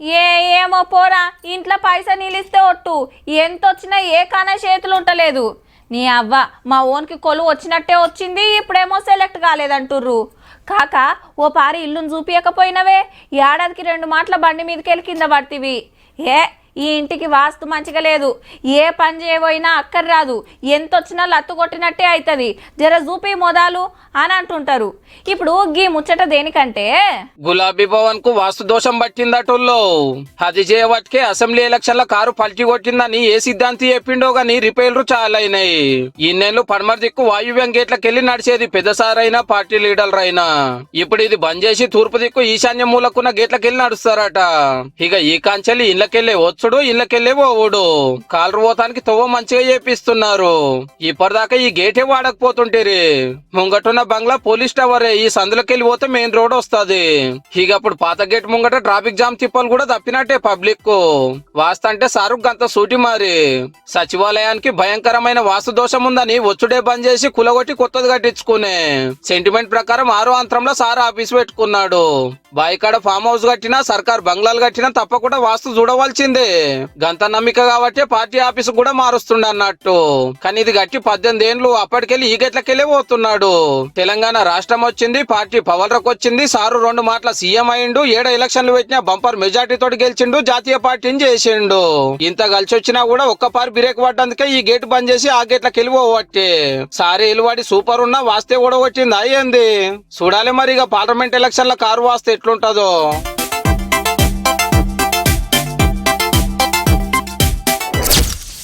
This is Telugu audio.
ఏ ఏమో పోరా ఇంట్లో పైసా నిలిస్తే ఒట్టు. ఎంత వచ్చినా ఏ కాన చేతులు ఉండలేదు నీ అవ్వ మా ఓన్కి కొలువు వచ్చినట్టే వచ్చింది ఇప్పుడేమో సెలెక్ట్ కాలేదంటుర్రు. కాక ఓ పారి ఇల్లును చూపించకపోయినవే ఏడాదికి రెండు మాటల బండి మీదకెళ్ళి కింద పడితివి. ఏ ఈ ఇంటికి వాస్తు మంచిగా లేదు. ఏ పని చేయబోయినా అక్కర్ రాదు ఎంత వచ్చినా లత్తు కొట్టినట్టే అవుతుంది జర చూపి మొదలు అని అంటుంటారు. ఇప్పుడు గీ ముచ్చట దేనికంటే? గులాబీ భవన్కు వాస్తు దోషం పట్టిందటోళ్ళు. అది చేయబట్కే అసెంబ్లీ ఎలక్షన్ కారు పల్టీ కొట్టిందని ఏ సిద్ధాంతి చెప్పిండో గాని రిపేర్లు చాలా అయినాయి ఈ నెలలు పడమర దిక్కు వాయువ్యం గేట్లకెళ్ళి నడిచేది పెద్దసారైనా పార్టీ లీడర్ అయినా ఇప్పుడు ఇది బంద్ చేసి తూర్పు దిక్కు ఈశాన్య మూలకున్న గేట్లకెళ్ళి నడుస్తారట. ఇక ఈ కాంచెల్లి ఇళ్ళకెళ్ళే వచ్చుడు ఇళ్ళకెళ్ళే పోవుడు. కాలు పోతానికి తవ్వ మంచిగా చేపిస్తున్నారు. ఇప్పటిదాకా ఈ గేటే వాడకపోతుంటేరి. ముంగటున్న బంగ్లా పోలీస్ టవరే. ఈ సందులకెళ్ళి పోతే మెయిన్ రోడ్ వస్తుంది. ఇక అప్పుడు పాత గేట్ ముంగట ట్రాఫిక్ జామ్ తిప్పలు కూడా తప్పినట్టే పబ్లిక్కు వాస్త అంటే సారు గంత సూటి మరి. సచివాలయానికి భయంకరమైన వాస్తు దోషం ఉందని వచ్చుడే బంద్ చేసి కులగొట్టి కొత్తది కట్టించుకునే. సెంటిమెంట్ ప్రకారం ఆరో అంతరంలో సార్ ఆఫీస్ పెట్టుకున్నాడు. బాయికాడ ఫామ్ హౌస్ కట్టినా సర్కార్ బంగ్లాలు కట్టినా తప్పకుండా వాస్తు చూడవలసిందే. గంత నమ్మిక కాబట్టి పార్టీ ఆఫీస్ కూడా మారుస్తుండ అన్నట్టు. కానీ ఇది గట్టి పద్దెనిమిది ఏండ్లు అప్పటికెళ్ళి ఈ గట్లకెళ్ళే పోతున్నాడు. తెలంగాణ రాష్ట్రం వచ్చింది పార్టీ పవర్లకు వచ్చింది సారు రెండు మాటల సీఎం అయిండు ఏడ ఎలక్షన్లు పెట్టినా బంపర్ మెజార్టీ తోటి గెలిచిండు జాతీయ పార్టీని చేసిండు. ఇంత కలిసి వచ్చినా కూడా ఒక్క పారి బ్రేక్ పడ్డందుకే ఈ గేట్ బంద్ చేసి ఆ గేట్లకి వెళ్ళిపోవట్టే సారీ ఎలువాడి సూపర్ ఉన్నా వాస్తే కూడా వచ్చింది అయ్యింది. చూడాలి మరి ఇక పార్లమెంట్ ఎలక్షన్ల కారు వాస్తే ఎట్లుంటుందో.